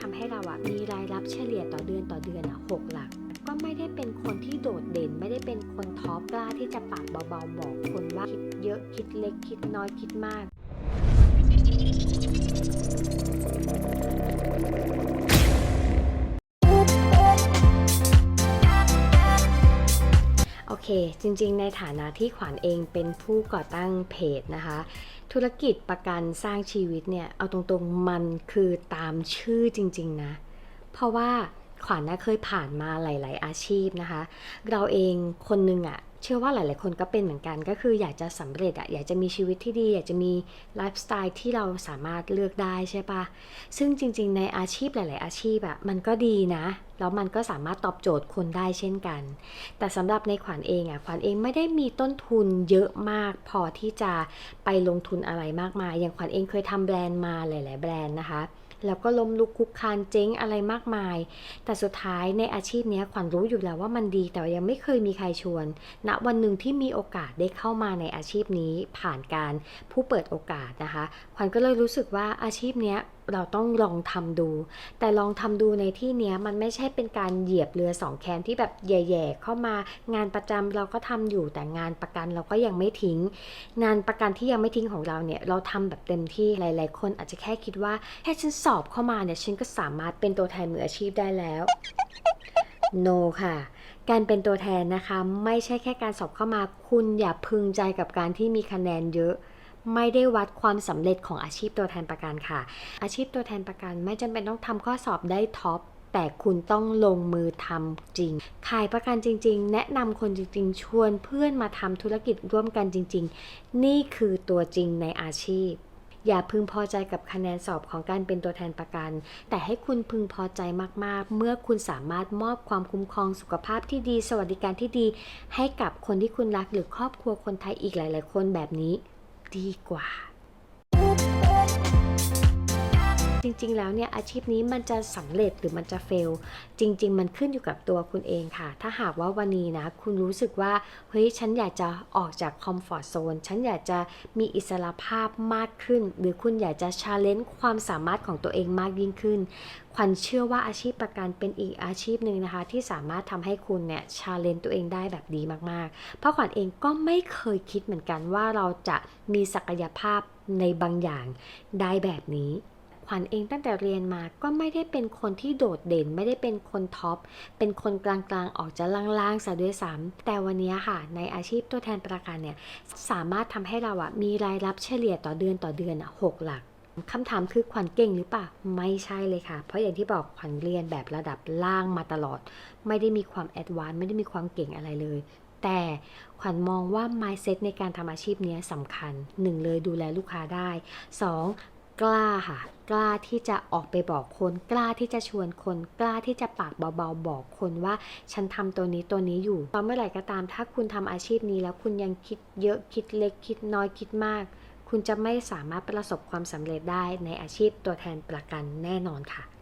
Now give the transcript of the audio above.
ทำให้เราอะมีรายรับเฉลี่ยต่อเดือนต่อเดือนอะหกหลัก ก็ไม่ได้เป็นคนที่โดดเด่น ไม่ได้เป็นคนท็อปกล้าที่จะปากเบาๆบอกคนว่าคิดเยอะคิดเล็กคิดน้อยคิดมากโอเค จริงๆ ในฐานะที่ขวัญเองเป็นผู้ก่อตั้งเพจนะคะ ธุรกิจประกันสร้างชีวิตเนี่ย เอาตรงๆมันคือตามชื่อจริง ๆ นะ เพราะว่าขวัญนะเคยผ่านมาหลาย ๆ อาชีพนะคะ เราเองคนหนึงอะ เชื่อว่าหลาย ๆ คนก็เป็นเหมือนกันก็คืออยากจะสำเร็จอะอยากจะมีชีวิตที่ดี อยากจะมีไลฟ์สไตล์ที่เราสามารถเลือกได้ใช่ปะซึ่งจริง ๆ ในอาชีพหลาย ๆ อาชีพอะมันก็ดีนะ แล้วมันก็สามารถตอบโจทย์คนได้เช่นกัน แต่สำหรับในขวัญเองอะขวัญเองไม่ได้มีต้นทุนเยอะมาก พอที่จะไปลงทุนอะไรมากมาย อย่างขวัญเองเคยทำแบรนด์มาหลาย ๆ แบรนด์นะคะ แล้วก็ล้มลุกคุกคานเจ๊งอะไรมากมาย แต่สุดท้ายในอาชีพนี้ขวัญรู้อยู่แล้วว่ามันดีแต่ยังไม่เคยมีใครชวนณวันหนึ่งที่มีโอกาสได้เข้ามาในอาชีพนี้ผ่านการผู้เปิดโอกาสนะคะ ขวัญก็เลยรู้สึกว่าอาชีพเนี้ย เราต้องลองทำดู แต่ลองทำดูในที่เนี้ยมันไม่ใช่เป็นการเหยียบเรือสองแคมที่แบบแย่ๆเข้ามางานประจำเราก็ทำอยู่แต่งานประกันเราก็ยังไม่ทิ้ง งานประกันที่ยังไม่ทิ้งของเราเนี่ยเราทำแบบเต็มที่หลาย ๆ คนอาจจะแค่คิดว่าแค่ฉันสอบเข้ามาเนี่ยฉันก็สามารถเป็นตัวแทนมืออาชีพได้แล้ว no ค่ะการเป็นตัวแทนนะคะ ไม่ใช่แค่การสอบเข้ามาคุณอย่าพึงใจกับการที่มีคะแนนเยอะ ไม่ได้วัดความสำเร็จของอาชีพตัวแทนประกันค่ะ อาชีพตัวแทนประกันไม่จำเป็นต้องทำข้อสอบได้ท็อปแต่คุณต้องลงมือทำจริง ขายประกันจริง ๆ แนะนำคนจริง ๆ ชวนเพื่อนมาทำธุรกิจร่วมกันจริง ๆ นี่คือตัวจริงในอาชีพ อย่าพึงพอใจกับคะแนนสอบของการเป็นตัวแทนประกัน แต่ให้คุณพึงพอใจมากๆ เมื่อคุณสามารถมอบความคุ้มครองสุขภาพที่ดี สวัสดิการที่ดี ให้กับคนที่คุณรักหรือครอบครัวคนไทยอีกหลาย ๆ คนแบบนี้ ดีกว่า ริง ๆ แล้วเนี่ยอาชีพนี้มันจะสำเร็จหรือมันจะเฟล จริง ๆ มันขึ้นอยู่กับตัวคุณเองค่ะ ถ้าหากว่าวันนี้นะคุณรู้สึกว่าเฮ้ยฉันอยากจะออกจากคอมฟอร์ z โซนฉันอยากจะมีอิสระภาพมากขึ้น หรือคุณอยากจะชาเลนจ์ความสามารถของตัวเองมากยิ่งขึ้นขวัญเชื่อว่าอาชีพประกันเป็นอีกอาชีพหนึ่งนะคะ ที่สามารถทำให้คุณเนี่ยชาเลนจ์ตัวเองได้แบบดีมากๆ เพราะขวัญเองก็ไม่เคยคิดเหมือนกันว่าเราจะมีศักยภาพในบางอย่างได้แบบนี้ ขวัญเองตั้งแต่เรียนมาก็ไม่ได้เป็นคนที่โดดเด่นไม่ได้เป็นคนท็อปเป็นคนกลางๆออกจะล่างๆซะด้วยซ้ำแต่วันนี้ค่ะ ในอาชีพตัวแทนประกันเนี่ยสามารถทำให้เราอะมีรายรับเฉลี่ยต่อเดือนต่อเดือนอะหกหลักคำถามคือขวัญเก่งหรือเปล่าไม่ใช่เลยค่ะ เพราะอย่างที่บอกขวัญเรียนแบบระดับล่างมาตลอด ไม่ได้มีความแอดวานซ์ไม่ได้มีความเก่งอะไรเลย แต่ขวัญมองว่า mindset ในการทำอาชีพเนี้ยสำคัญ 1 เลยดูแลลูกค้าได้ 2. กล้าค่ะ กล้าที่จะออกไปบอกคนกล้าที่จะชวนคน กล้าที่จะปากเบาๆบอกคนว่า ฉันทำตัวนี้ตัวนี้อยู่ตอนเมื่อไหร่ก็ตาม ถ้าคุณทำอาชีพนี้แล้วคุณยังคิดเยอะคิดเล็กคิดน้อยคิดมาก คุณจะไม่สามารถประสบความสำเร็จได้ในอาชีพตัวแทนประกันแน่นอนค่ะ